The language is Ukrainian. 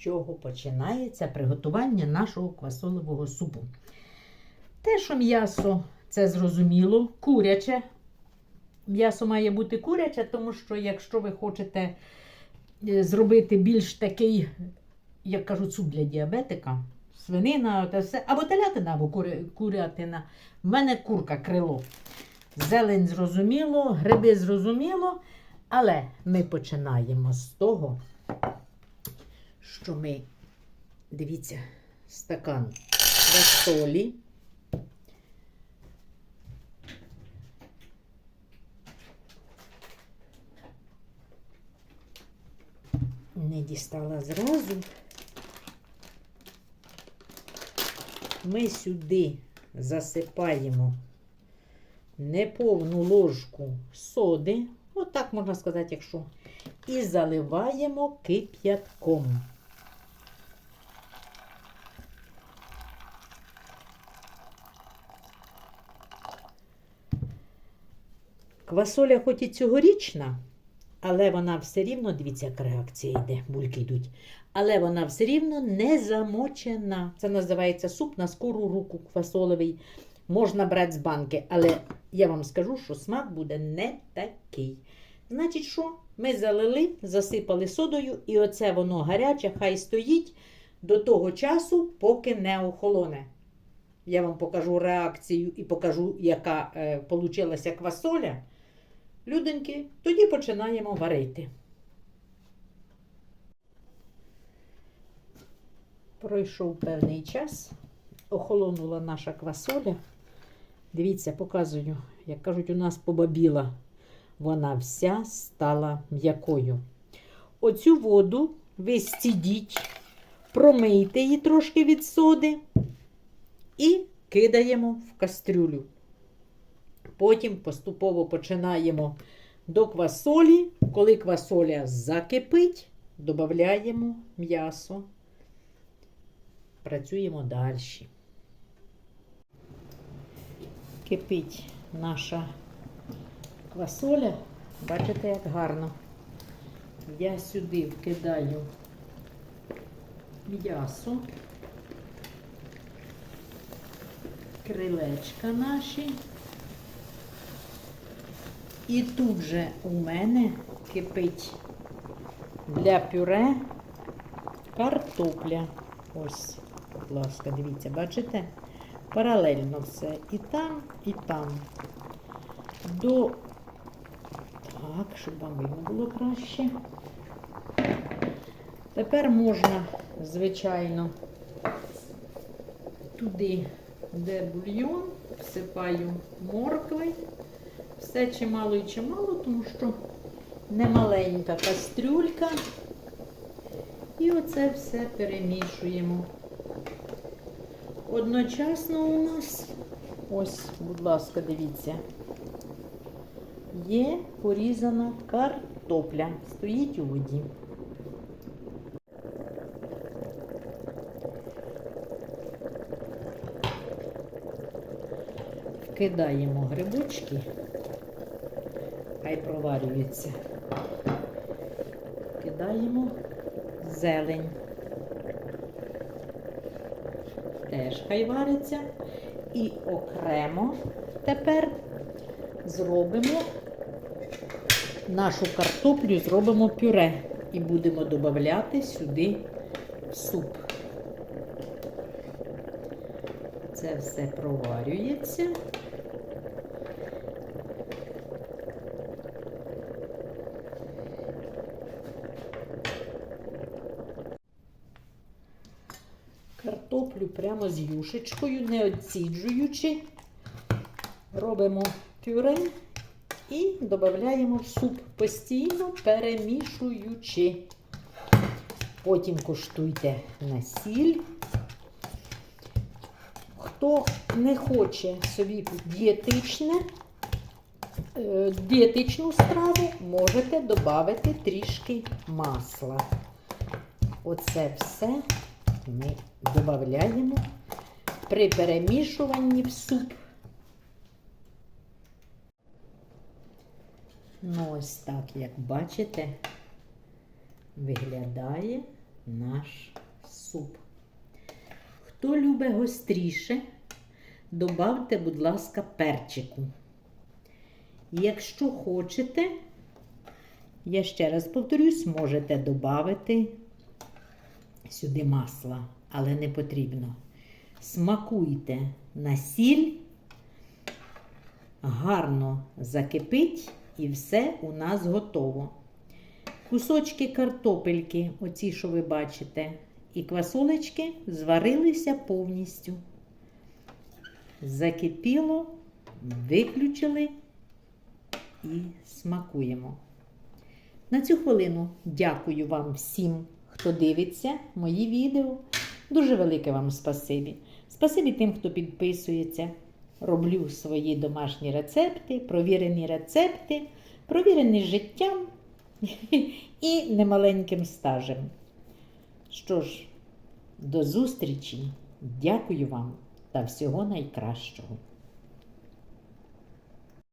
чого починається приготування нашого квасолового супу. Те, що м'ясо, це зрозуміло, куряче. М'ясо має бути куряче, тому що якщо ви хочете е, зробити більш такий, як кажуть, суп для діабетика, свинина, те все, або телятина, або курятина. В мене курка крило. Зелень зрозуміло, гриби зрозуміло, але ми починаємо з того, що ми, дивіться, стакан солі. Не дістала зразу. Ми сюди засипаємо неповну ложку соди, отак можна сказати, якщо, і заливаємо кип'ятком. Квасоля хоч і цьогорічна, але вона все рівно, дивіться, як реакція йде, бульки йдуть. Але вона все рівно не замочена. Це називається суп на скору руку квасолевий. Можна брати з банки, але я вам скажу, що смак буде не такий. Значить, що? Ми залили, засипали содою, і оце воно гаряче, хай стоїть до того часу, поки не охолоне. Я вам покажу реакцію і покажу, яка е, квасоля. Люденьки, тоді починаємо варити. Пройшов певний час, охолонула наша квасоля. Дивіться, показую, як кажуть, у нас побабіла. Вона вся стала м'якою. Оцю воду ви стідіть, промийте її трошки від соди і кидаємо в кастрюлю. Потім поступово починаємо до квасолі. Коли квасоля закипить, додаємо м'ясо. Працюємо далі. Кипить наша квасоля. Бачите, як гарно. Я сюди вкидаю м'ясо, крилечка наші. І тут же у мене кипить для пюре картопля. Ось, будь ласка, дивіться, бачите? Паралельно все. І там, і там. До. Так, щоб вам видно було краще. Тепер можна, звичайно, туди, де бульйон, всипаю моркви. Все чимало і чимало, тому що немаленька кастрюлька. І оце все перемішуємо. Одночасно у нас, ось, будь ласка, дивіться, є порізана картопля. Стоїть у воді. Вкидаємо грибочки, хай проварюються. Кидаємо зелень. Теж хай вариться. І окремо тепер зробимо нашу картоплю, зробимо пюре і будемо додавати сюди суп. Це все проварюється. Картоплю прямо з юшечкою, не оціджуючи. Робимо пюре і додаємо в суп постійно перемішуючи. Потім коштуйте на сіль. Хто не хоче собі дієтичне, е, дієтичну страву, можете додати трішки масла. Оце все ми додаємо при перемішуванні в суп. Ну, ось так, як бачите, виглядає наш суп. Хто любить гостріше, добавте, будь ласка, перчику. Якщо хочете, я ще раз повторюсь, можете додати сюди масла, але не потрібно. Смакуйте на сіль, гарно закипить і все у нас готово. Кусочки картопельки, оці, що ви бачите, і квасолечки зварилися повністю. Закипіло, виключили і смакуємо. На цю хвилину дякую вам всім, хто дивиться мої відео. Дуже велике вам спасибі. Спасибі тим, хто підписується. Роблю свої домашні рецепти, провірені рецепти, провірені життям і немаленьким стажем. Що ж, до зустрічі. Дякую вам та всього найкращого.